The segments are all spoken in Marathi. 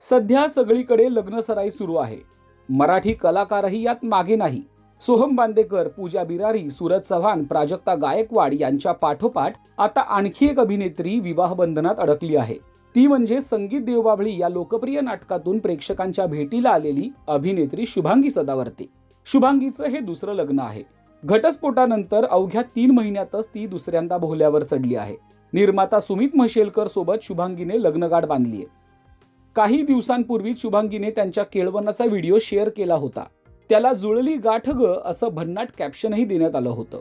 सध्या सगळीकडे लग्नसराई सुरू आहे. मराठी कलाकारही यात मागे नाही. सोहम बांदेकर पूजा बिरारी सूरज चव्हाण प्राजक्ता गायकवाड यांच्या पाठोपाठ आता आणखी एक अभिनेत्री विवाह बंधनात अडकली आहे. ती म्हणजे संगीत देवबाभळी या लोकप्रिय नाटकातून प्रेक्षकांच्या भेटीला आलेली अभिनेत्री शुभांगी सदावर्ते. शुभांगीचं हे दुसरं लग्न आहे. घटस्फोटानंतर अवघ्या तीन महिन्यातच ती दुसऱ्यांदा भोल्यावर चढली आहे. निर्माता सुमित म्हशेलकर सोबत शुभांगीने लग्नगाठ बांधली आहे काही दिवसांपूर्वी शुभांगीने त्यांच्या केळवनाचा व्हिडिओ शेअर केला होता. त्याला जुळली गाठ ग असं भन्नाट कॅप्शनही देण्यात आलं होतं.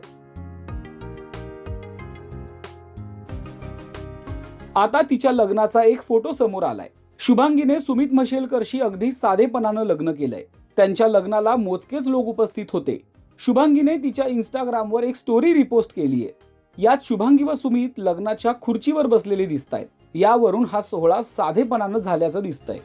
आता तिच्या लग्नाचा एक फोटो समोर आलाय. शुभांगीने सुमित मशेलकरशी अगदी साधेपणानं लग्न केलंय. त्यांच्या लग्नाला मोजकेच लोक उपस्थित होते. शुभांगीने तिच्या इंस्टाग्रामवर एक स्टोरी रिपोस्ट केली आहे यात शुभांगी व सुमित लग्नाच्या खुर्चीवर बसलेले दिसत आहेत यावरून हा सोहळा साधेपणानं झाल्याचं दिसतंय.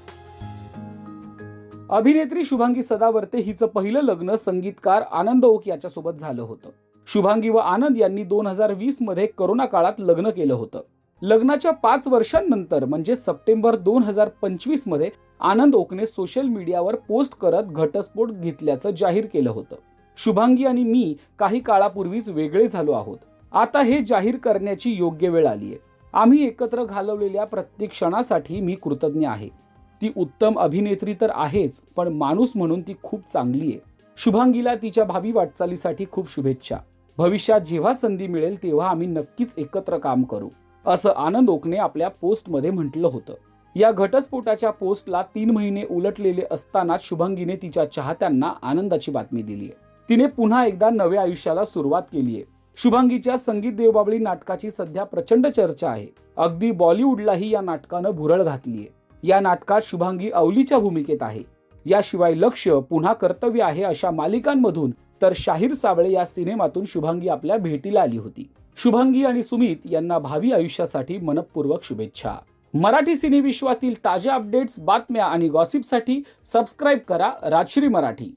अभिनेत्री शुभांगी सदावर्ते हिचं पहिलं लग्न संगीतकार आनंद ओक याच्यासोबत झालं होतं. शुभांगी व आनंद यांनी दोन हजार वीसमध्ये करोना काळात लग्न केलं होतं. लग्नाच्या पाच वर्षांनंतर म्हणजे सप्टेंबर दोन हजार पंचवीसमध्ये आनंद ओकने सोशल मीडियावर पोस्ट करत घटस्फोट घेतल्याचं जाहीर केलं होतं. शुभांगी आणि मी काही काळापूर्वीच वेगळे झालो आहोत. आता हे जाहीर करण्याची योग्य वेळ आली आहे. आम्ही एकत्र घालवलेल्या प्रत्येक क्षणासाठी मी कृतज्ञ आहे. ती उत्तम अभिनेत्री तर आहेच पण माणूस म्हणून ती खूप चांगली आहे. शुभांगीला तिच्या भावी वाटचालीसाठी खूप शुभेच्छा. भविष्यात जेव्हा संधी मिळेल तेव्हा आम्ही नक्कीच एकत्र काम करू असं आनंद ओकने आपल्या पोस्टमध्ये म्हटलं होतं. या घटस्फोटाच्या पोस्टला तीन महिने उलटलेले असताना शुभांगीने तिच्या चाहत्यांना आनंदाची बातमी दिली आहे. तिने पुन्हा एकदा नव्या आयुष्याला सुरुवात केली आहे. शुभांगीच्या संगीत देवबाबळी नाटकाची सध्या प्रचंड चर्चा आहे. अगदी बॉलिवूडलाही या नाटकानं भुरळ घातलीये. या नाटकात शुभांगी अवलीच्या भूमिकेत आहे. याशिवाय लक्ष पुन्हा कर्तव्य आहे अशा मालिकांमधून तर शाहीर साबळे या सिनेमातून शुभांगी आपल्या भेटीला आली होती. शुभांगी आणि सुमित यांना भावी आयुष्यासाठी मनपूर्वक शुभेच्छा. मराठी सिनेविश्वातील ताज्या अपडेट्स बातम्या आणि गॉसिपसाठी सबस्क्राईब करा राजश्री मराठी.